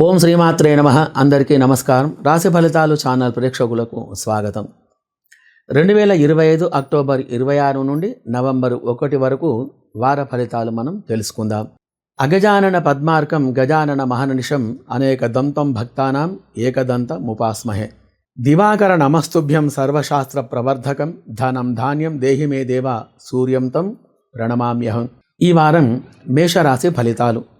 ఓం శ్రీమాత్రే నమ. అందరికీ నమస్కారం. రాశి ఫలితాలు ఛానల్ ప్రేక్షకులకు స్వాగతం. రెండు వేల ఇరవై ఐదు అక్టోబర్ ఇరవై ఆరు నుండి నవంబర్ ఒకటి వరకు వార ఫలితాలు మనం తెలుసుకుందాం. అగజానన పద్మార్కం గజానన మహననిషం అనేక దంతం భక్తానాం ఏకదంత ముపాస్మహే. దివాకర నమస్తుభ్యం సర్వశాస్త్ర ప్రవర్ధకం ధనం ధాన్యం దేహి మే దేవ ప్రణమామ్యహం. ఈ వారం మేషరాశి ఫలితాలు.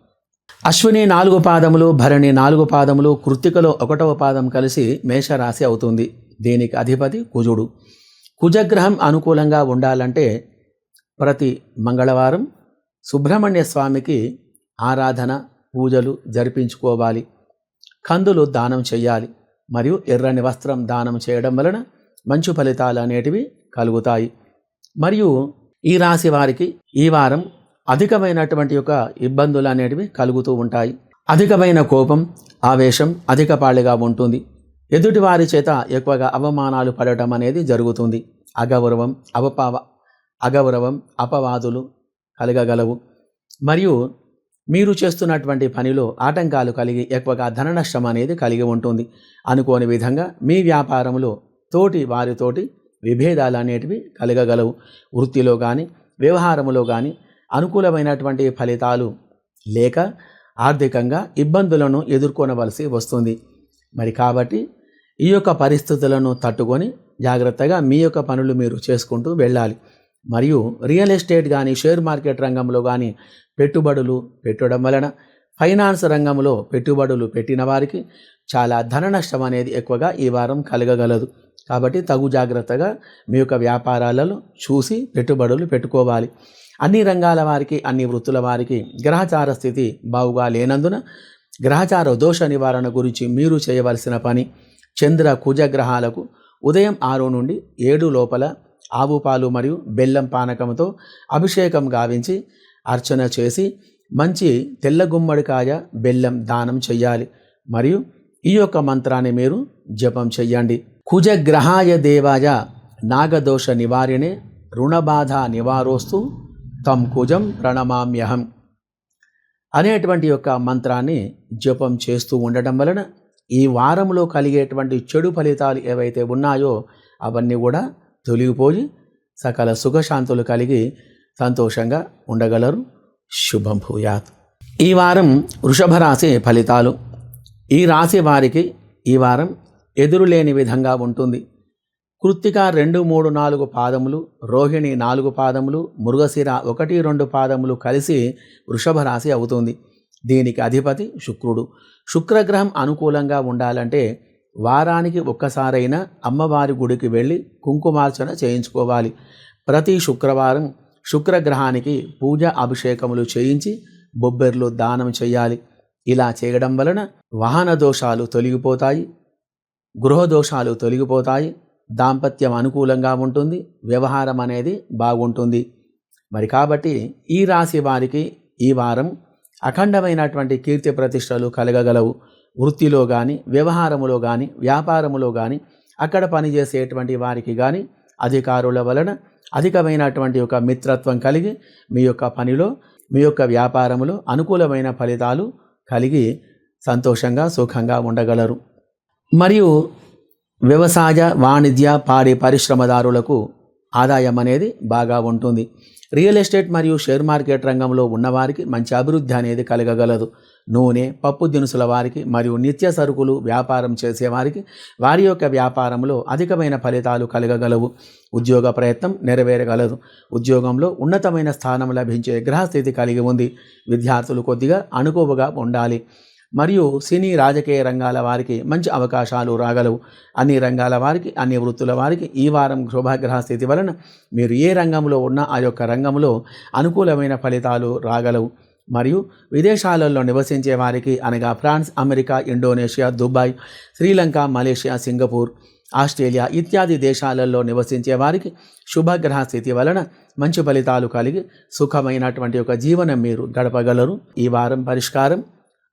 అశ్విని నాలుగు పాదములు భరణి నాలుగు పాదములు కృత్తికలో ఒకటవ పాదం కలిసి మేషరాశి అవుతుంది. దీనికి అధిపతి కుజుడు. కుజగ్రహం అనుకూలంగా ఉండాలంటే ప్రతి మంగళవారం సుబ్రహ్మణ్య స్వామికి ఆరాధన పూజలు జరిపించుకోవాలి. కందులు దానం చేయాలి మరియు ఎర్రని వస్త్రం దానం చేయడం వలన మంచి ఫలితాలు అనేటివి కలుగుతాయి. మరియు ఈ రాశి వారికి ఈ వారం అధికమైనటువంటి యొక్క ఇబ్బందులు అనేటివి కలుగుతూ ఉంటాయి. అధికమైన కోపం ఆవేశం అధికపాళిగా ఉంటుంది. ఎదుటి వారి చేత ఎక్కువగా అవమానాలు పడటం అనేది జరుగుతుంది. అగౌరవం అవపావ అగౌరవం అపవాదులు కలగగలవు. మరియు మీరు చేస్తున్నటువంటి పనిలో ఆటంకాలు కలిగి ఎక్కువగా ధన నష్టం అనేది కలిగి ఉంటుంది. అనుకోని విధంగా మీ వ్యాపారంలో తోటి వారితోటి విభేదాలు అనేటివి కలగగలవు. వృత్తిలో కానీ వ్యవహారములో కానీ అనుకూలమైనటువంటి ఫలితాలు లేక ఆర్థికంగా ఇబ్బందులను ఎదుర్కొనవలసి వస్తుంది. మరి కాబట్టి ఈ యొక్క పరిస్థితులను తట్టుకొని జాగ్రత్తగా మీ యొక్క పనులు మీరు చేసుకుంటూ వెళ్ళాలి. మరియు రియల్ ఎస్టేట్ కానీ షేర్ మార్కెట్ రంగంలో కానీ పెట్టుబడులు పెట్టడం వలన ఫైనాన్స్ రంగంలో పెట్టుబడులు పెట్టిన వారికి చాలా ధన నష్టం అనేది ఎక్కువగా ఈ వారం కలగగలదు. కాబట్టి తగు జాగ్రత్తగా మీ యొక్క వ్యాపారాలలో చూసి పెట్టుబడులు పెట్టుకోవాలి. అన్ని రంగాల వారికి అన్ని వృత్తుల వారికి గ్రహచార స్థితి బావుగా లేనందున గ్రహచార దోష నివారణ గురించి మీరు చేయవలసిన పని చంద్ర కుజగ్రహాలకు ఉదయం ఆరు నుండి ఏడు లోపల ఆవు పాలు మరియు బెల్లం పానకంతో అభిషేకం గావించి అర్చన చేసి మంచి తెల్ల గుమ్మడికాయ బెల్లం దానం చెయ్యాలి. మరియు ఈ యొక్క మంత్రాన్ని మీరు జపం చెయ్యండి. కుజగ్రహాయ దేవాయ నాగదోష నివారిణే రుణబాధ నివారోస్తు తం కుజం ప్రణమామ్యహం అనేటువంటి యొక్క మంత్రాన్ని జపం చేస్తూ ఉండటం వలన ఈ వారంలో కలిగేటువంటి చెడు ఫలితాలు ఏవైతే ఉన్నాయో అవన్నీ కూడా తొలగిపోయి సకల సుఖశాంతులు కలిగి సంతోషంగా ఉండగలరు. శుభం భూయాత్. ఈ వారం వృషభ రాశి ఫలితాలు. ఈ రాశి వారికి ఈ వారం ఎదురులేని విధంగా ఉంటుంది. కృత్తిక రెండు మూడు నాలుగు పాదములు రోహిణి నాలుగు పాదములు మృగశిర ఒకటి రెండు పాదములు కలిసి వృషభ రాశి అవుతుంది. దీనికి అధిపతి శుక్రుడు. శుక్రగ్రహం అనుకూలంగా ఉండాలంటే వారానికి ఒక్కసారైనా అమ్మవారి గుడికి వెళ్ళి కుంకుమార్చన చేయించుకోవాలి. ప్రతి శుక్రవారం శుక్రగ్రహానికి పూజ అభిషేకములు చేయించి బొబ్బెర్లు దానం చేయాలి. ఇలా చేయడం వలన వాహన దోషాలు తొలగిపోతాయి గృహ దోషాలు తొలగిపోతాయి దాంపత్యం అనుకూలంగా ఉంటుంది వ్యవహారం అనేది బాగుంటుంది. మరి కాబట్టి ఈ రాశి వారికి ఈ వారం అఖండమైనటువంటి కీర్తి ప్రతిష్టలు కలగగలవు. వృత్తిలో కానీ వ్యవహారములో కానీ వ్యాపారములో కానీ అక్కడ పనిచేసేటువంటి వారికి కానీ అధికారుల వలన అధికమైనటువంటి ఒక మిత్రత్వం కలిగి మీ యొక్క పనిలో మీ యొక్క వ్యాపారములో అనుకూలమైన ఫలితాలు కలిగి సంతోషంగా సుఖంగా ఉండగలరు. మరియు వ్యవసాయ వాణిజ్య పాడి పరిశ్రమదారులకు ఆదాయం అనేది బాగా ఉంటుంది. రియల్ ఎస్టేట్ మరియు షేర్ మార్కెట్ రంగంలో ఉన్నవారికి మంచి అభివృద్ధి అనేది కలగగలదు. నూనె పప్పు దినుసుల వారికి మరియు నిత్య సరుకులు వ్యాపారం చేసేవారికి వారి యొక్క వ్యాపారంలో అధికమైన ఫలితాలు కలగగలవు. ఉద్యోగ ప్రయత్నం నెరవేరగలదు. ఉద్యోగంలో ఉన్నతమైన స్థానం లభించే గ్రహస్థితి కలిగి ఉంది. విద్యార్థులు కొద్దిగా అనుకోవగా ఉండాలి. మరియు సినీ రాజకీయ రంగాల వారికి మంచి అవకాశాలు రాగలవు. అన్ని రంగాల వారికి అన్ని వృత్తుల వారికి ఈ వారం శుభగ్రహ స్థితి వలన మీరు ఏ రంగంలో ఉన్నా ఆ యొక్క రంగంలో అనుకూలమైన ఫలితాలు రాగలవు. మరియు విదేశాలలో నివసించే వారికి అనగా France America Indonesia Dubai Sri Lanka Malaysia Singapore Australia ఇత్యాది దేశాలలో నివసించే వారికి శుభగ్రహ స్థితి వలన మంచి ఫలితాలు కలిగి సుఖమైనటువంటి ఒక జీవనం మీరు గడపగలరు. ఈ వారం పరిష్కారం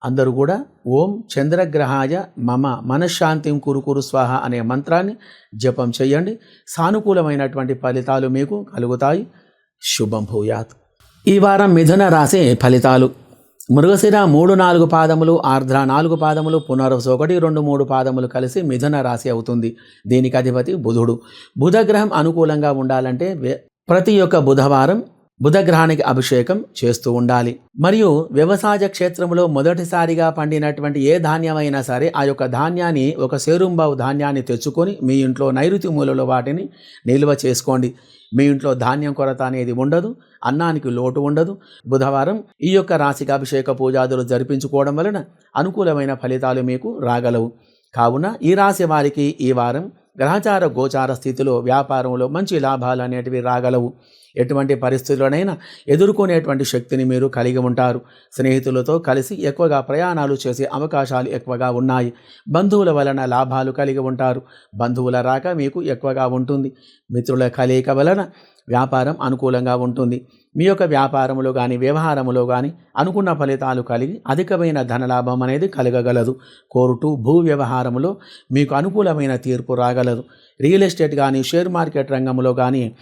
అందరూ కూడా ఓం చంద్రగ్రహాయ మమ మనశ్శాంతిం కురుకురు స్వాహ అనే మంత్రాన్ని జపం చేయండి. సానుకూలమైనటువంటి ఫలితాలు మీకు కలుగుతాయి. శుభం భూయాత్. ఈ వారం మిథున రాశి ఫలితాలు. మృగశిర మూడు నాలుగు పాదములు ఆర్ద్ర నాలుగు పాదములు పునర్వసు ఒకటి రెండు మూడు పాదములు కలిసి మిథున రాశి అవుతుంది. దీనికి అధిపతి బుధుడు. బుధగ్రహం అనుకూలంగా ఉండాలంటే ప్రతి ఒక్క బుధవారం బుధగ్రహానికి అభిషేకం చేస్తూ ఉండాలి. మరియు వ్యవసాయ క్షేత్రంలో మొదటిసారిగా పండినటువంటి ఏ ధాన్యమైనా సరే ఆ యొక్క ధాన్యాన్ని ఒక సేరుంబావు ధాన్యాన్ని తెచ్చుకొని మీ ఇంట్లో నైరుతి మూలలో వాటిని నిల్వ చేసుకోండి. మీ ఇంట్లో ధాన్యం కొరత అనేది ఉండదు అన్నానికి లోటు ఉండదు. బుధవారం ఈ యొక్క రాశికి అభిషేక పూజాదులు జరిపించుకోవడం వలన అనుకూలమైన ఫలితాలు మీకు రాగలవు. కావున ఈ రాశి వారికి ఈ వారం గ్రహచార గోచార స్థితిలో వ్యాపారంలో మంచి లాభాలు అనేటివి రాగలవు. ఎటువంటి పరిస్థితుల్లోనైనా ఎదుర్కొనేటువంటి శక్తిని మీరు కలిగి ఉంటారు. స్నేహితులతో కలిసి ఎక్కువగా ప్రయాణాలు చేసే అవకాశాలు ఎక్కువగా ఉన్నాయి. బంధువుల వలన లాభాలు కలిగి ఉంటారు. బంధువుల రాక మీకు ఎక్కువగా ఉంటుంది. మిత్రుల కలయిక వలన వ్యాపారం అనుకూలంగా ఉంటుంది. మీ యొక్క వ్యాపారంలో కానీ వ్యవహారములో కానీ అనుకున్న ఫలితాలు కలిగి అధికమైన ధనలాభం అనేది కలగగలదు. కోర్టు భూ వ్యవహారములో మీకు అనుకూలమైన తీర్పు రాగలదు. రియల్ ఎస్టేట్ కానీ షేర్ మార్కెట్ రంగంలో కానీ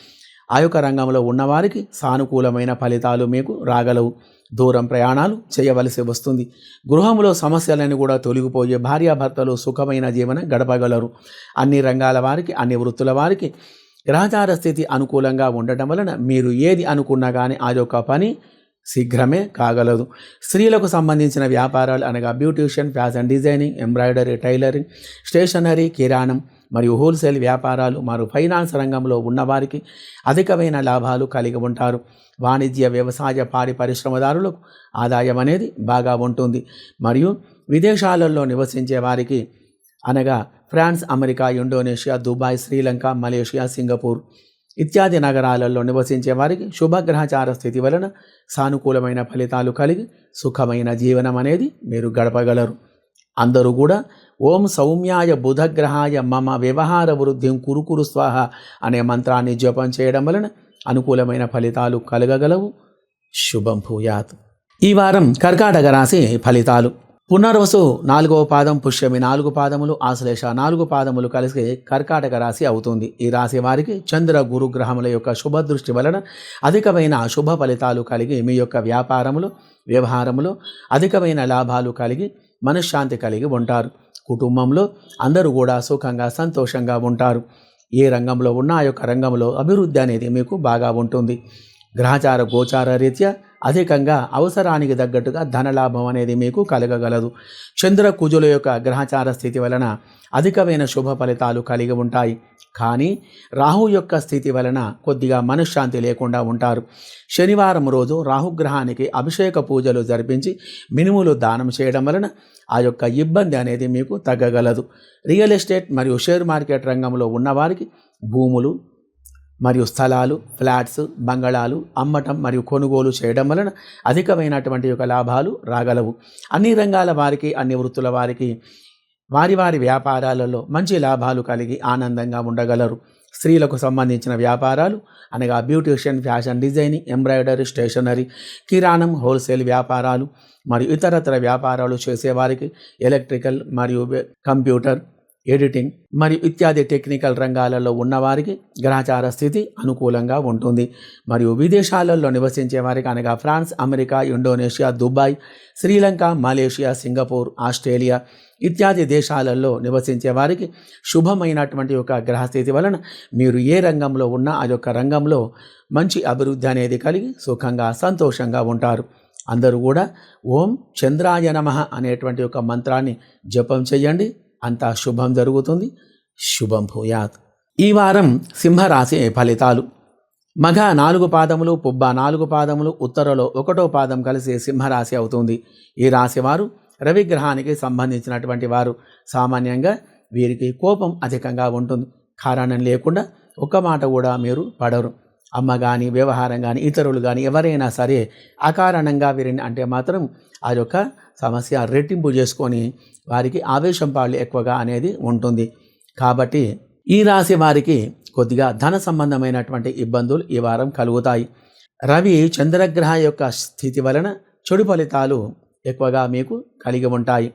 ఆ యొక్క రంగంలో ఉన్నవారికి సానుకూలమైన ఫలితాలు మీకు రాగలవు. దూరం ప్రయాణాలు చేయవలసి వస్తుంది. గృహంలో సమస్యలను కూడా తొలగిపోయే భార్యాభర్తలు సుఖమైన జీవనం గడపగలరు. అన్ని రంగాల వారికి అన్ని వృత్తుల వారికి గ్రహచార స్థితి అనుకూలంగా ఉండటం వలన మీరు ఏది అనుకున్నా కానీ ఆ యొక్క పని శీఘ్రమే కాగలదు. స్త్రీలకు సంబంధించిన వ్యాపారాలు అనగా beautician fashion designing embroidery tailoring stationery కిరాణం మరియు హోల్సేల్ వ్యాపారాలు మరియు ఫైనాన్స్ రంగంలో ఉన్నవారికి అధికమైన లాభాలు కలిగి ఉంటారు. వాణిజ్య వ్యవసాయ పాడి పరిశ్రమదారులకు ఆదాయం అనేది బాగా ఉంటుంది. మరియు విదేశాలలో నివసించే వారికి అనగా France America Indonesia Dubai Sri Lanka Malaysia Singapore ఇత్యాది నగరాలలో నివసించే వారికి శుభగ్రహచార స్థితి వలన సానుకూలమైన ఫలితాలు కలిగి సుఖమైన జీవనం అనేది మీరు గడపగలరు. అందరూ కూడా ఓం సౌమ్యాయ బుధగ్రహాయ మమ వ్యవహార వృద్ధిం కురుకురు స్వాహ అనే మంత్రాన్ని జపం చేయడం వలన అనుకూలమైన ఫలితాలు కలగగలవు. శుభం భూయాత్. ఈ వారం కర్కాటక రాశి ఫలితాలు. పునర్వసు నాలుగవ పాదం పుష్యమి నాలుగు పాదములు ఆశ్లేష నాలుగు పాదములు కలిసి కర్కాటక రాశి అవుతుంది. ఈ రాశి వారికి చంద్ర గురు గ్రహముల యొక్క శుభ దృష్టి వలన అధికమైన శుభ ఫలితాలు కలిగి మీ యొక్క వ్యాపారములు వ్యవహారములో అధికమైన లాభాలు కలిగి మనశ్శాంతి కలిగి ఉంటారు. కుటుంబంలో అందరూ కూడా సుఖంగా సంతోషంగా ఉంటారు. ఏ రంగంలో ఉన్న ఆ యొక్క రంగంలో అభివృద్ధి అనేది మీకు బాగా ఉంటుంది. గ్రహచార గోచార రీత్యా అధికంగా అవసరానికి తగ్గట్టుగా ధనలాభం అనేది మీకు కలగగలదు. చంద్ర కుజుల యొక్క గ్రహచార స్థితి వలన అధికమైన శుభ ఫలితాలు కలిగి ఉంటాయి. కానీ రాహు యొక్క స్థితి వలన కొద్దిగా మనశ్శాంతి లేకుండా ఉంటారు. శనివారం రోజు రాహుగ్రహానికి అభిషేక పూజలు జరిపించి మినుములు దానం చేయడం వలన ఆ యొక్క ఇబ్బంది అనేది మీకు తగ్గగలదు. రియల్ ఎస్టేట్ మరియు షేర్ మార్కెట్ రంగంలో ఉన్నవారికి భూములు మరియు స్థలాలు ఫ్లాట్స్ బంగళాలు అమ్మటం మరియు కొనుగోలు చేయడం వలన అధికమైనటువంటి యొక్క లాభాలు రాగలవు. అన్ని రంగాల వారికి అన్ని వృత్తుల వారికి వారి వారి వ్యాపారాలలో మంచి లాభాలు కలిగి ఆనందంగా ఉండగలరు. స్త్రీలకు సంబంధించిన వ్యాపారాలు అనగా beautician fashion designing embroidery stationery కిరాణం హోల్సేల్ వ్యాపారాలు మరియు ఇతరతర వ్యాపారాలు చేసేవారికి ఎలక్ట్రికల్ మరియు కంప్యూటర్ ఎడిటింగ్ మరియు ఇత్యాది టెక్నికల్ రంగాలలో ఉన్నవారికి గ్రహచార స్థితి అనుకూలంగా ఉంటుంది. మరియు విదేశాలలో నివసించే వారికి అనగా France America Indonesia Dubai Sri Lanka Malaysia Singapore Australia ఇత్యాది దేశాలలో నివసించే వారికి శుభమైనటువంటి ఒక గ్రహస్థితి వలన మీరు ఏ రంగంలో ఉన్నా ఆ యొక్క రంగంలో మంచి అభివృద్ధి అనేది కలిగి సుఖంగా సంతోషంగా ఉంటారు. అందరూ కూడా ఓం చంద్రాయ నమః అనేటువంటి ఒక మంత్రాన్ని జపం చేయండి. అంతా శుభం జరుగుతుంది. శుభం భూయాత్. ఈ వారం సింహరాశి ఫలితాలు. మగ నాలుగు పాదములు పుబ్బ నాలుగు పాదములు ఉత్తరలో ఒకటో పాదం కలిసి సింహరాశి అవుతుంది. ఈ రాశి వారు రవిగ్రహానికి సంబంధించినటువంటి వారు. సామాన్యంగా వీరికి కోపం అధికంగా ఉంటుంది. కారణం లేకుండా ఒక్క మాట కూడా మీరు పడరు. అమ్మ కానీ వ్యవహారం కానీ ఇతరులు కానీ ఎవరైనా సరే అకారణంగా వీరిని అంటే మాత్రం ఆ యొక్క సమస్య రెట్టింపు చేసుకొని వారికి ఆవేశం పాళ్ళు ఎక్కువగా అనేది ఉంటుంది. కాబట్టి ఈ రాశి వారికి కొద్దిగా ధన సంబంధమైనటువంటి ఇబ్బందులు ఈ వారం కలుగుతాయి. రవి చంద్రగ్రహ యొక్క స్థితి వలన చెడు ఫలితాలు ఎక్కువగా మీకు కలిగి ఉంటాయి.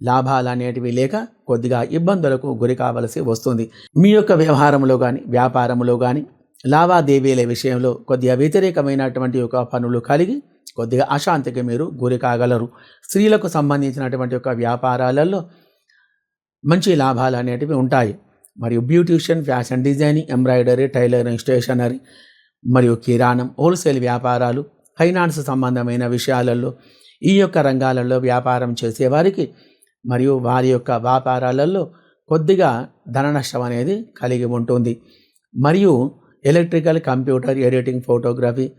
లాభాలు అనేటివి లేక కొద్దిగా ఇబ్బందులకు గురి కావలసి వస్తుంది. మీ యొక్క వ్యవహారంలో కానీ వ్యాపారంలో కానీ లావాదేవీల విషయంలో కొద్దిగా వ్యతిరేకమైనటువంటి ఒక పనులు కలిగి కొద్దిగా అశాంతికి మీరు గురి కాగలరు. స్త్రీలకు సంబంధించినటువంటి యొక్క వ్యాపారాలలో మంచి లాభాలు అనేటివి ఉంటాయి. మరియు beautician fashion designing embroidery tailoring stationery మరియు కిరాణం హోల్సేల్ వ్యాపారాలు ఫైనాన్స్ సంబంధమైన విషయాలలో ఈ యొక్క రంగాలలో వ్యాపారం చేసేవారికి మరియు వారి యొక్క వ్యాపారాలలో కొద్దిగా ధన నష్టం అనేది కలిగి ఉంటుంది. మరియు electrical computer editing photography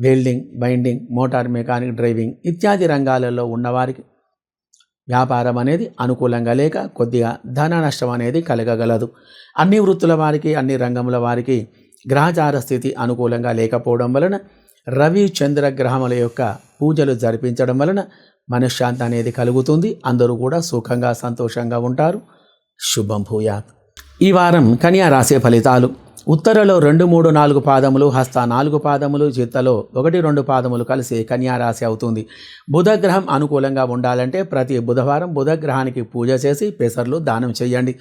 welding binding motor mechanic driving ఇత్యాది రంగాలలో ఉన్నవారికి వ్యాపారం అనేది అనుకూలంగా లేక కొద్దిగా ధన నష్టం అనేది కలగగలదు. అన్ని వృత్తుల వారికి అన్ని రంగముల వారికి గ్రహచార స్థితి అనుకూలంగా లేకపోవడం వలన రవి చంద్ర గ్రహముల యొక్క పూజలు జరిపించడం వలన మనశ్శాంతి అనేది కలుగుతుంది. అందరూ కూడా సుఖంగా సంతోషంగా ఉంటారు. శుభం భూయాత్. ఈ వారం కన్యా రాసే ఫలితాలు. ఉత్తరలో రెండు మూడు నాలుగు పాదములు హస్త నాలుగు పాదములు చిత్తలో ఒకటి రెండు పాదములు కలిసి కన్యారాశి అవుతుంది. బుధగ్రహం అనుకూలంగా ఉండాలంటే ప్రతి బుధవారం బుధగ్రహానికి పూజ చేసి పెసర్లు దానం చేయండి.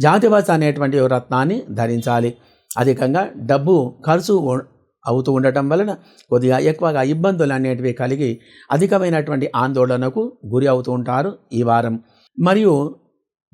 జాతివస అనేటువంటి రత్నాన్ని ధరించాలి. అధికంగా డబ్బు ఖర్చు అవుతూ ఉండటం వలన కొద్దిగా ఎక్కువగా ఇబ్బందులు అనేటివి కలిగి అధికమైనటువంటి ఆందోళనకు గురి అవుతూ ఉంటారు ఈ వారం. మరియు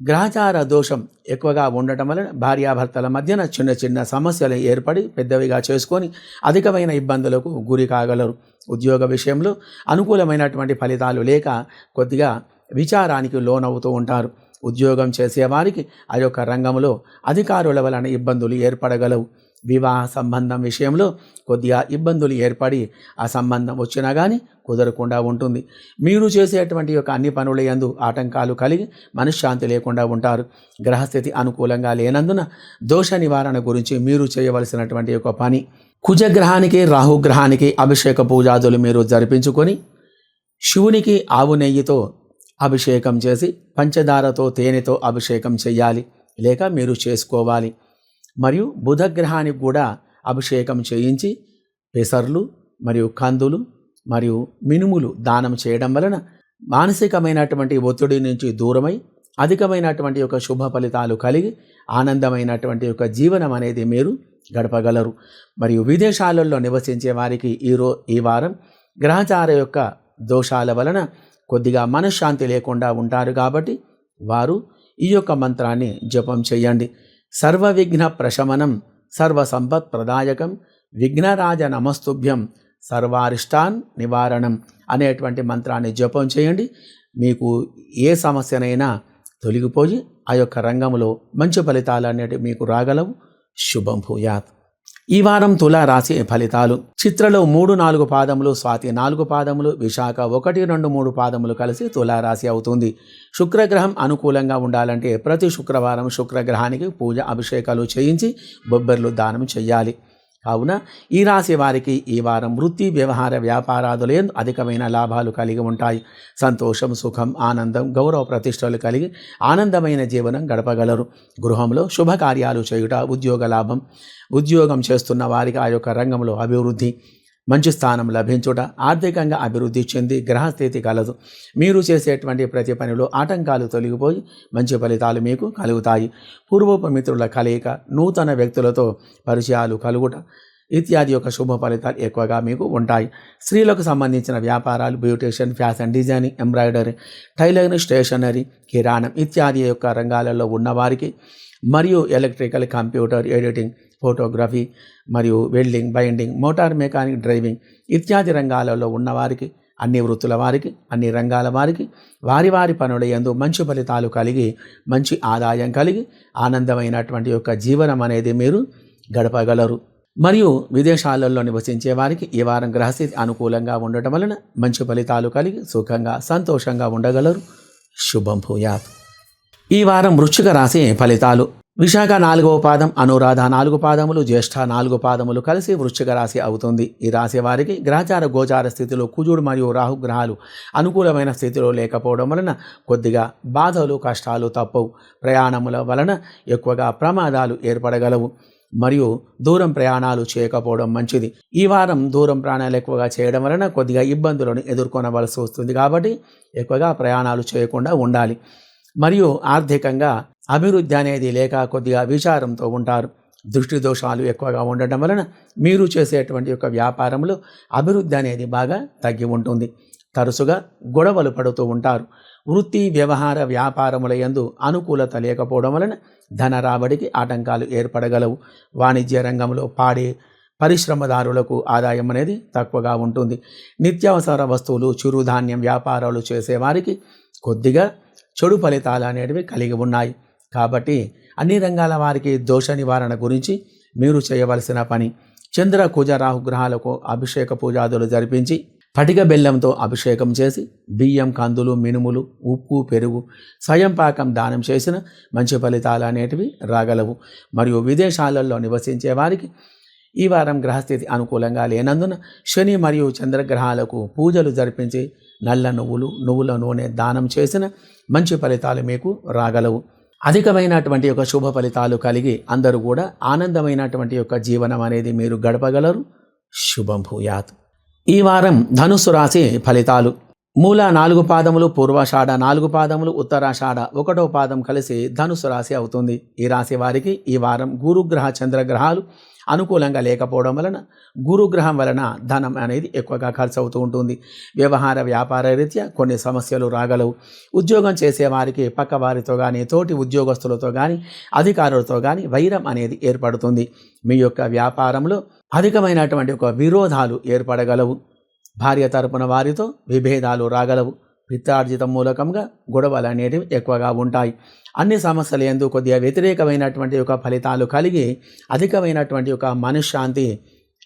గ్రహచార దోషం ఎక్కువగా ఉండటం వలన భార్యాభర్తల మధ్యన చిన్న చిన్న సమస్యలు ఏర్పడి పెద్దవిగా చేసుకొని అధికమైన ఇబ్బందులకు గురి కాగలరు. ఉద్యోగ విషయంలో అనుకూలమైనటువంటి ఫలితాలు లేక కొద్దిగా విచారానికి లోనవుతూ ఉంటారు. ఉద్యోగం చేసేవారికి ఆ యొక్క రంగంలో అధికారుల వలన ఇబ్బందులు ఏర్పడగలవు. వివాహ సంబంధం విషయంలో కొద్దిగా ఇబ్బందులు ఏర్పడి ఆ సంబంధం వచ్చినా కానీ కుదరకుండా ఉంటుంది. మీరు చేసేటువంటి యొక్క అన్ని పనుల యందు ఆటంకాలు కలిగి మనశ్శాంతి లేకుండా ఉంటారు. గ్రహస్థితి అనుకూలంగా లేనందున దోష నివారణ గురించి మీరు చేయవలసినటువంటి ఒక పని. కుజగ్రహానికి రాహుగ్రహానికి అభిషేక పూజాదులు మీరు జరిపించుకొని శివునికి ఆవు నెయ్యితో అభిషేకం చేసి పంచదారతో తేనెతో అభిషేకం చేయాలి. లేక మీరు చేసుకోవాలి. మరియు బుధగ్రహానికి కూడా అభిషేకం చేయించి పెసర్లు మరియు కందులు మరియు మినుములు దానం చేయడం వలన మానసికమైనటువంటి ఒత్తిడి నుంచి దూరమై అధికమైనటువంటి యొక్క శుభ ఫలితాలు కలిగి ఆనందమైనటువంటి యొక్క జీవనం అనేది మీరు గడపగలరు. మరియు విదేశాలలో నివసించే వారికి ఈరో ఈ వారం గ్రహచార యొక్క దోషాల వలన కొద్దిగా మనశ్శాంతి లేకుండా ఉంటారు కాబట్టి వారు ఈ యొక్క మంత్రాన్ని జపం చేయండి. సర్వ విఘ్న ప్రశమనం సర్వసంపత్ ప్రదాయకం విఘ్నరాజ నమస్తుభ్యం సర్వారిష్టాన్ నివారణం అనేటువంటి మంత్రాన్ని జపం చేయండి. మీకు ఏ సమస్యనైనా తొలగిపోయి ఆ యొక్క రంగంలో మంచి ఫలితాలు అనేటివి మీకు రాగలవు. శుభం భూయాత్. ఈ వారం తులా రాశి ఫలితాలు. చిత్రలో మూడు నాలుగు పాదములు స్వాతి నాలుగు పాదములు విశాఖ ఒకటి రెండు మూడు పాదములు కలిసి తులా రాశి అవుతుంది. శుక్రగ్రహం అనుకూలంగా ఉండాలంటే ప్రతి శుక్రవారం శుక్రగ్రహానికి పూజ అభిషేకాలు చేయించి బొబ్బర్లు దానం చేయాలి. కావున ఈ రాశి వారికి ఈ వారం వృత్తి వ్యవహార వ్యాపారాదులే అధికమైన లాభాలు కలిగి ఉంటాయి. సంతోషం సుఖం ఆనందం గౌరవ ప్రతిష్టలు కలిగి ఆనందమైన జీవనం గడపగలరు. గృహంలో శుభకార్యాలు చేయుట ఉద్యోగ లాభం ఉద్యోగం చేస్తున్న వారికి ఆ యొక్క రంగంలో అభివృద్ధి మంచి స్థానం లభించుట ఆర్థికంగా అభివృద్ధి చెంది గ్రహస్థితి కలదు. మీరు చేసేటువంటి ప్రతి పనిలో ఆటంకాలు తొలగిపోయి మంచి ఫలితాలు మీకు కలుగుతాయి. పూర్వపు మిత్రుల కలయిక నూతన వ్యక్తులతో పరిచయాలు కలుగుట ఇత్యాది యొక్క శుభ ఫలితాలు ఎక్కువగా మీకు ఉంటాయి. స్త్రీలకు సంబంధించిన వ్యాపారాలు beautician fashion designing embroidery tailoring stationery కిరాణం ఇత్యాది యొక్క రంగాలలో ఉన్నవారికి మరియు ఎలక్ట్రికల్ కంప్యూటర్ ఎడిటింగ్ ఫోటోగ్రఫీ మరియు welding binding motor mechanic driving ఇత్యాది రంగాలలో ఉన్నవారికి అన్ని వృత్తుల వారికి అన్ని రంగాల వారికి వారి వారి పనుల యందు మంచి ఫలితాలు కలిగి మంచి ఆదాయం కలిగి ఆనందమైనటువంటి యొక్క జీవనం అనేది మీరు గడపగలరు. మరియు విదేశాలలో నివసించే వారికి ఈ వారం గ్రహస్థితి అనుకూలంగా ఉండటం వలన మంచి ఫలితాలు కలిగి సుఖంగా సంతోషంగా ఉండగలరు. శుభం భూయాత్. ఈ వారం వృశ్చిక రాశి ఫలితాలు. విశాఖ నాలుగవ పాదం అనురాధ నాలుగు పాదములు జ్యేష్ఠ నాలుగు పాదములు కలిసి వృశ్చిక రాశి అవుతుంది. ఈ రాశి వారికి గ్రహచార గోచార స్థితిలో కుజుడు మరియు రాహు గ్రహాలు అనుకూలమైన స్థితిలో లేకపోవడం వలన కొద్దిగా బాధలు కష్టాలు తప్పవు. ప్రయాణముల వలన ఎక్కువగా ప్రమాదాలు ఏర్పడగలవు మరియు దూరం ప్రయాణాలు చేయకపోవడం మంచిది. ఈ వారం దూరం ప్రయాణాలు ఎక్కువగా చేయడం వలన కొద్దిగా ఇబ్బందులను ఎదుర్కొనవలసి వస్తుంది కాబట్టి ఎక్కువగా ప్రయాణాలు చేయకుండా ఉండాలి. మరియు ఆర్థికంగా అభివృద్ధి అనేది లేక కొద్దిగా విచారంతో ఉంటారు. దృష్టి దోషాలు ఎక్కువగా ఉండటం వలన మీరు చేసేటువంటి యొక్క వ్యాపారంలో అభివృద్ధి అనేది బాగా తగ్గి ఉంటుంది. తరచుగా గొడవలు పడుతూ ఉంటారు. వృత్తి వ్యవహార వ్యాపారముల యందు అనుకూలత లేకపోవడం వలన ధన రాబడికి ఆటంకాలు ఏర్పడగలవు. వాణిజ్య రంగంలో పాడే పరిశ్రమదారులకు ఆదాయం అనేది తక్కువగా ఉంటుంది. నిత్యావసర వస్తువులు చిరుధాన్యం వ్యాపారాలు చేసేవారికి కొద్దిగా చెడు ఫలితాలు అనేటివి కలిగి ఉన్నాయి. కాబట్టి అన్ని రంగాల వారికి దోష నివారణ గురించి మీరు చేయవలసిన పని. చంద్ర కుజ రాహుగ్రహాలకు అభిషేక పూజాదులు జరిపించి పటిక బెల్లంతో అభిషేకం చేసి బియ్యం కందులు మినుములు ఉప్పు పెరుగు స్వయం పాకం దానం చేసిన మంచి ఫలితాలు అనేటివి రాగలవు. మరియు విదేశాలలో నివసించే వారికి ఈ వారం గ్రహస్థితి అనుకూలంగా లేనందున శని మరియు చంద్రగ్రహాలకు పూజలు జరిపించి నల్ల నువ్వులు నువ్వుల నూనె దానం చేసిన మంచి ఫలితాలు మీకు రాగలవు. అధికమైనటువంటి యొక్క శుభ ఫలితాలు కలిగి అందరూ కూడా ఆనందమైనటువంటి యొక్క జీవనం అనేది మీరు గడపగలరు. శుభం భూయాత్. ఈ వారం ధనుస్సు రాశి ఫలితాలు. మూల నాలుగు పాదములు పూర్వాషాఢ నాలుగు పాదములు ఉత్తరాషాఢ ఒకటో పాదం కలిసి ధనుసు రాశి అవుతుంది. ఈ రాశి వారికి ఈ వారం గురుగ్రహ చంద్రగ్రహాలు అనుకూలంగా లేకపోవడం వలన గురుగ్రహం వలన ధనం అనేది ఎక్కువగా ఖర్చు అవుతూ ఉంటుంది. వ్యవహార వ్యాపార రీత్యా కొన్ని సమస్యలు రాగలవు. ఉద్యోగం చేసేవారికి పక్క వారితో కానీ తోటి ఉద్యోగస్తులతో కానీ అధికారులతో కానీ వైరం అనేది ఏర్పడుతుంది. మీ యొక్క వ్యాపారంలో అధికమైనటువంటి ఒక విరోధాలు ఏర్పడగలవు. భార్య తరపున వారితో విభేదాలు రాగలవు. పిత్తార్జితం మూలకంగా గొడవలు అనేటివి ఎక్కువగా ఉంటాయి. అన్ని సమస్యలు ఎందు కొద్దిగా వ్యతిరేకమైనటువంటి ఒక ఫలితాలు కలిగి అధికమైనటువంటి ఒక మనశ్శాంతి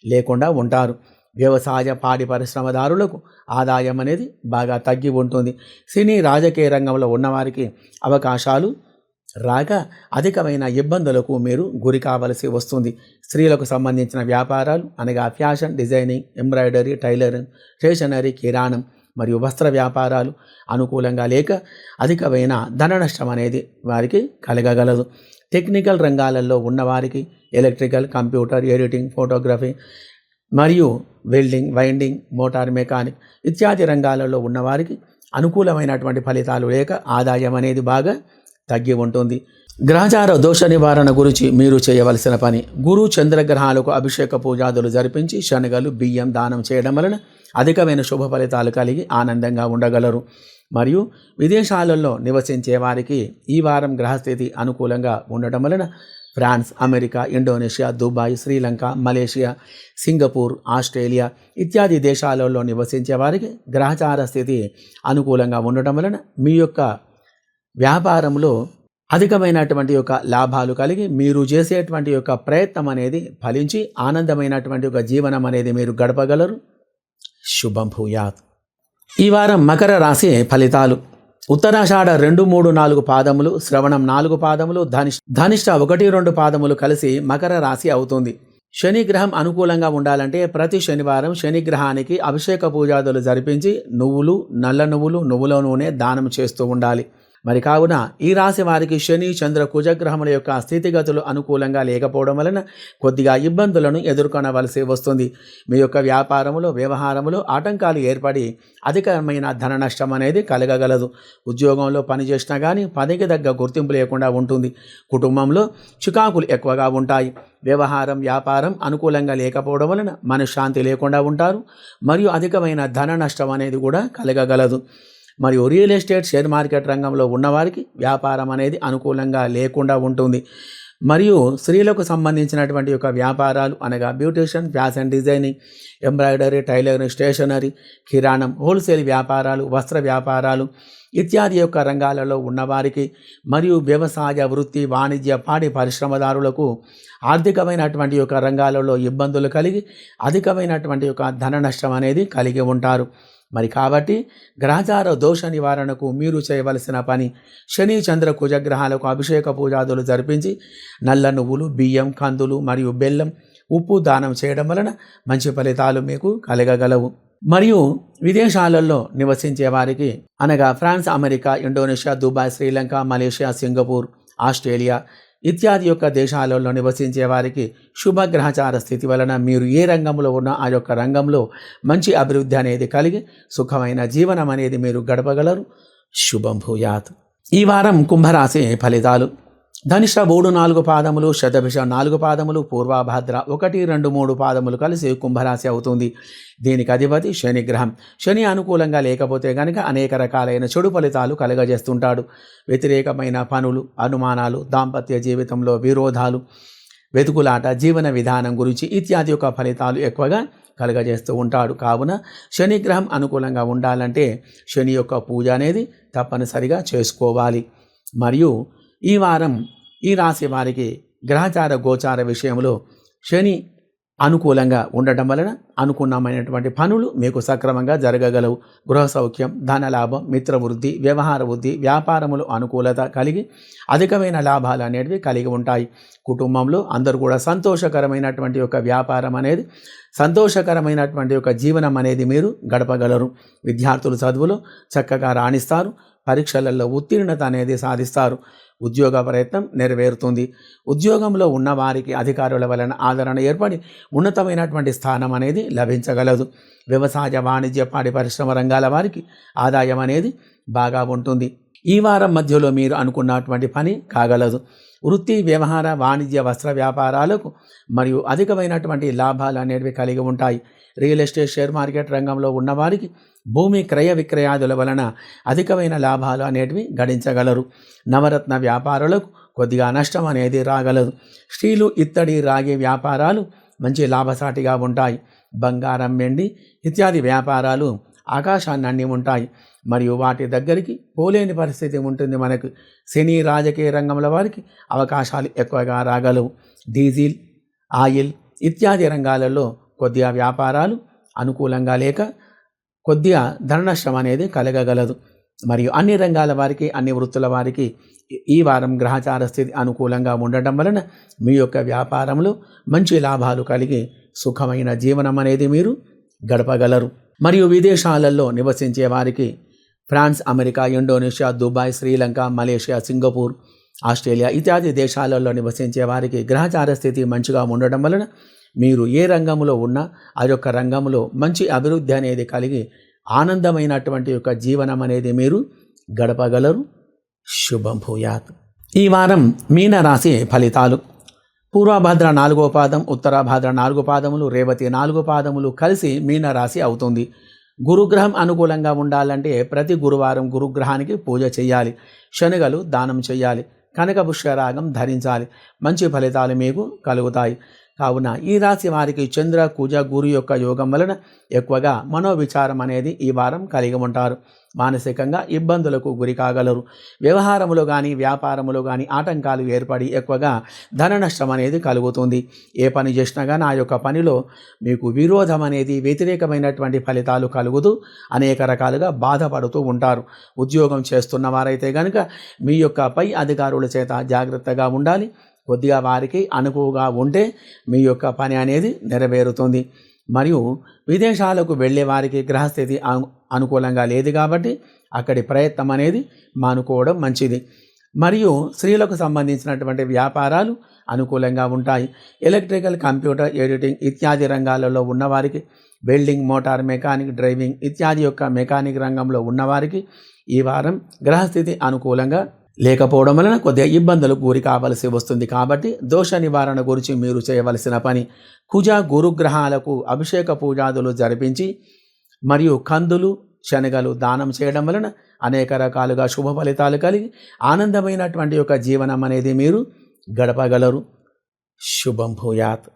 లేకుండా ఉంటారు. వ్యవసాయ పాడి పరిశ్రమదారులకు ఆదాయం అనేది బాగా తగ్గి ఉంటుంది. సినీ రాజకీయ రంగంలో ఉన్నవారికి అవకాశాలు రాక అధికమైన ఇబ్బందులకు మీరు గురి కావలసి వస్తుంది. స్త్రీలకు సంబంధించిన వ్యాపారాలు అనగా fashion designing embroidery tailoring stationery కిరాణం మరియు వస్త్ర వ్యాపారాలు అనుకూలంగా లేక అధికమైన ధన నష్టం అనేది వారికి కలగగలదు. టెక్నికల్ రంగాలలో ఉన్నవారికి ఎలక్ట్రికల్ కంప్యూటర్ ఎడిటింగ్ ఫోటోగ్రఫీ మరియు వెల్డింగ్ వైండింగ్ మోటార్ మెకానిక్ ఇత్యాది రంగాలలో ఉన్నవారికి అనుకూలమైనటువంటి ఫలితాలు లేక ఆదాయం అనేది బాగా తగ్గి ఉంటుంది. గ్రహచార దోష నివారణ గురించి మీరు చేయవలసిన పని గురు చంద్రగ్రహాలకు అభిషేక పూజాదులు జరిపించి శనగలు బియ్యం దానం చేయడం వలన అధికమైన శుభ ఫలితాలు కలిగి ఆనందంగా ఉండగలరు. మరియు విదేశాలలో నివసించే వారికి ఈ వారం గ్రహస్థితి అనుకూలంగా ఉండటం వలన France America Indonesia Dubai Sri Lanka Malaysia Singapore Australia ఇత్యాది దేశాలలో నివసించే వారికి గ్రహచార స్థితి అనుకూలంగా ఉండటం వలన మీ యొక్క వ్యాపారంలో అధికమైనటువంటి యొక్క లాభాలు కలిగి మీరు చేసేటువంటి యొక్క ప్రయత్నం అనేది ఫలించి ఆనందమైనటువంటి యొక్క జీవనం అనేది మీరు గడపగలరు. శుభం భూయాత్. ఈ వారం మకర రాశి ఫలితాలు. ఉత్తరాషాఢ రెండు మూడు నాలుగు పాదములు శ్రవణం నాలుగు పాదములు ధనిష్ ధనిష్ట ఒకటి రెండు పాదములు కలిసి మకర రాశి అవుతుంది. శనిగ్రహం అనుకూలంగా ఉండాలంటే ప్రతి శనివారం శనిగ్రహానికి అభిషేక పూజాదులు జరిపించి నువ్వులు నల్ల నువ్వులు నువ్వుల నూనె దానం చేస్తూ ఉండాలి. మరి కావున ఈ రాశి వారికి శని చంద్ర కుజగ్రహముల యొక్క స్థితిగతులు అనుకూలంగా లేకపోవడం వలన కొద్దిగా ఇబ్బందులను ఎదుర్కొనవలసి వస్తుంది. మీ యొక్క వ్యాపారములో వ్యవహారములో ఆటంకాలు ఏర్పడి అధికమైన ధన నష్టం అనేది కలగగలదు. ఉద్యోగంలో పనిచేసినా కానీ పనికి తగ్గ గుర్తింపు లేకుండా ఉంటుంది. కుటుంబంలో చికాకులు ఎక్కువగా ఉంటాయి. వ్యవహారం వ్యాపారం అనుకూలంగా లేకపోవడం వలన మనశ్శాంతి లేకుండా ఉంటారు. మరియు అధికమైన ధన నష్టం అనేది కూడా కలగగలదు. మరియు రియల్ ఎస్టేట్ షేర్ మార్కెట్ రంగంలో ఉన్నవారికి వ్యాపారం అనేది అనుకూలంగా లేకుండా ఉంటుంది. మరియు స్త్రీలకు సంబంధించినటువంటి యొక్క వ్యాపారాలు అనగా beautician fashion designing embroidery tailoring stationery కిరాణం హోల్సేల్ వ్యాపారాలు వస్త్ర వ్యాపారాలు ఇత్యాది యొక్క రంగాలలో ఉన్నవారికి మరియు వ్యవసాయ వృత్తి వాణిజ్య పాడి పరిశ్రమదారులకు ఆర్థికమైనటువంటి యొక్క రంగాలలో ఇబ్బందులు కలిగి అధికమైనటువంటి యొక్క ధన నష్టం అనేది కలిగి ఉంటారు. మరి కాబట్టి గ్రహచార దోష నివారణకు మీరు చేయవలసిన పని శని చంద్ర కుజగ్రహాలకు అభిషేక పూజాదులు జరిపించి నల్ల నువ్వులు బియ్యం కందులు మరియు బెల్లం ఉప్పు దానం చేయడం వలన మంచి ఫలితాలు మీకు కలగగలవు. మరియు విదేశాలలో నివసించే వారికి అనగా France America Indonesia Dubai Sri Lanka Malaysia Singapore Australia ఇత్యాది యొక్క దేశాలలో నివసించే వారికి శుభగ్రహచార స్థితి వలన మీరు ఏ రంగంలో ఉన్న ఆ యొక్క రంగంలో మంచి అభివృద్ధి అనేది కలిగి సుఖమైన జీవనం అనేది మీరు గడపగలరు. శుభం భూయాత్. ఈ వారం కుంభరాశి ఫలితాలు. ధనిష్ట మూడు నాలుగు పాదములు శతభిష నాలుగు పాదములు పూర్వభద్ర ఒకటి రెండు మూడు పాదములు కలిసి కుంభరాశి అవుతుంది. దీనికి అధిపతి శనిగ్రహం శని అనుకూలంగా లేకపోతే కనుక అనేక రకాలైన చెడు ఫలితాలు కలగజేస్తుంటాడు. వ్యతిరేకమైన పనులు అనుమానాలు దాంపత్య జీవితంలో విరోధాలు వెతుకులాట జీవన విధానం గురించి ఇత్యాది యొక్క ఫలితాలు ఎక్కువగా కలగజేస్తూ ఉంటాడు. కావున శనిగ్రహం అనుకూలంగా ఉండాలంటే శని యొక్క పూజ అనేది తప్పనిసరిగా చేసుకోవాలి. మరియు ఈ వారం ఈ రాశి వారికి గ్రహచార గోచార విషయంలో శని అనుకూలంగా ఉండటం వలన అనుకున్నమైనటువంటి పనులు మీకు సక్రమంగా జరగగలవు. గృహ సౌఖ్యం ధనలాభం మిత్రవృద్ధి వ్యవహార వృద్ధి వ్యాపారములు అనుకూలత కలిగి అధికమైన లాభాలు అనేటివి కలిగి ఉంటాయి. కుటుంబంలో అందరూ కూడా సంతోషకరమైనటువంటి ఒక వ్యాపారం అనేది సంతోషకరమైనటువంటి ఒక జీవనం అనేది మీరు గడపగలరు. విద్యార్థులు చదువులో చక్కగా రాణిస్తారు. పరీక్షలలో ఉత్తీర్ణత అనేది సాధిస్తారు. ఉద్యోగ ప్రయత్నం నెరవేరుతుంది. ఉద్యోగంలో ఉన్న వారికి అధికారుల వలన ఆదరణ ఏర్పడి ఉన్నతమైనటువంటి స్థానం అనేది లభించగలదు. వ్యవసాయ వాణిజ్య పాడి పరిశ్రమ రంగాల వారికి ఆదాయం అనేది బాగా ఉంటుంది. ఈ వారం మధ్యలో మీరు అనుకున్నటువంటి పని కాగలదు. వృత్తి వ్యవహార వాణిజ్య వస్త్ర వ్యాపారాలకు మరియు అధికమైనటువంటి లాభాలు అనేవి కలిగి ఉంటాయి. రియల్ ఎస్టేట్ షేర్ మార్కెట్ రంగంలో ఉన్నవారికి భూమి క్రయ విక్రయాదుల వలన అధికమైన లాభాలు అనేటివి గడించగలరు. నవరత్న వ్యాపారులకు కొద్దిగా నష్టం అనేది రాగలదు. స్టీలు ఇత్తడి రాగి వ్యాపారాలు మంచి లాభసాటిగా ఉంటాయి. బంగారం వెండి ఇత్యాది వ్యాపారాలు ఆకాశాన్ని అన్ని ఉంటాయి. మరియు వాటి దగ్గరికి పోలేని పరిస్థితి ఉంటుంది మనకు. శని రాజకీయ రంగంలో వారికి అవకాశాలు ఎక్కువగా రాగలవు. డీజిల్ ఆయిల్ ఇత్యాది రంగాలలో కొద్దిగా వ్యాపారాలు అనుకూలంగా లేక కొద్దిగా ధననష్టం అనేది కలగగలదు. మరియు అన్ని రంగాల వారికి అన్ని వృత్తుల వారికి ఈ వారం గ్రహచార స్థితి అనుకూలంగా ఉండటం వలన మీ యొక్క వ్యాపారంలో మంచి లాభాలు కలిగి సుఖమైన జీవనం అనేది మీరు గడపగలరు. మరియు విదేశాలలో నివసించే వారికి France America Indonesia Dubai Sri Lanka Malaysia Singapore Australia ఇత్యాది దేశాలలో నివసించే వారికి గ్రహచార స్థితి మంచిగా ఉండటం వలన మీరు ఏ రంగంలో ఉన్నా ఆ యొక్క రంగంలో మంచి అభివృద్ధి అనేది కలిగి ఆనందమైనటువంటి యొక్క జీవనం అనేది మీరు గడపగలరు. శుభం భూయాత్. ఈ వారం మీనరాశి ఫలితాలు. పూర్వభద్ర నాలుగో పాదం ఉత్తరాభద్ర నాలుగు పాదములు రేవతి నాలుగు పాదములు కలిసి మీనరాశి అవుతుంది. గురుగ్రహం అనుకూలంగా ఉండాలంటే ప్రతి గురువారం గురుగ్రహానికి పూజ చేయాలి. శనగలు దానం చేయాలి. కనక పుష్యరాగం ధరించాలి. మంచి ఫలితాలు మీకు కలుగుతాయి. కావున ఈ రాశి వారికి చంద్ర కూజ గురు యొక్క యోగం వలన ఎక్కువగా మనోవిచారం అనేది ఈ వారం కలిగి ఉంటారు. మానసికంగా ఇబ్బందులకు గురి కాగలరు. వ్యవహారములో కానీ వ్యాపారములో కానీ ఆటంకాలు ఏర్పడి ఎక్కువగా ధన నష్టం అనేది కలుగుతుంది. ఏ పని చేసినా కానీ ఆ యొక్క పనిలో మీకు విరోధం అనేది వ్యతిరేకమైనటువంటి ఫలితాలు కలుగుతూ అనేక రకాలుగా బాధపడుతూ ఉంటారు. ఉద్యోగం చేస్తున్న వారైతే కనుక మీ యొక్క పై అధికారుల చేత జాగ్రత్తగా ఉండాలి. కొద్దిగా వారికి అనుకువగా ఉంటే మీ యొక్క పని అనేది నెరవేరుతుంది. మరియు విదేశాలకు వెళ్ళే వారికి గ్రహస్థితి అనుకూలంగా లేదు కాబట్టి అక్కడి ప్రయత్నం అనేది మానుకోవడం మంచిది. మరియు స్త్రీలకు సంబంధించినటువంటి వ్యాపారాలు అనుకూలంగా ఉంటాయి. ఎలక్ట్రికల్ కంప్యూటర్ ఎడిటింగ్ ఇత్యాది రంగాలలో ఉన్నవారికి వెల్డింగ్ మోటార్ మెకానిక్ డ్రైవింగ్ ఇత్యాది యొక్క మెకానిక్ రంగంలో ఉన్నవారికి ఈ వారం గ్రహస్థితి అనుకూలంగా లేకపోవడం వలన కొద్దిగా ఇబ్బందులు గురి కావలసి వస్తుంది కాబట్టి దోష నివారణ గురించి మీరు చేయవలసిన పని కుజ గురుగ్రహాలకు అభిషేక పూజాదులు జరిపించి మరియు కందులు శనగలు దానం చేయడం వలన అనేక రకాలుగా శుభ ఫలితాలు కలిగి ఆనందమైనటువంటి యొక్క జీవనం అనేది మీరు గడపగలరు. శుభం భూయాత్.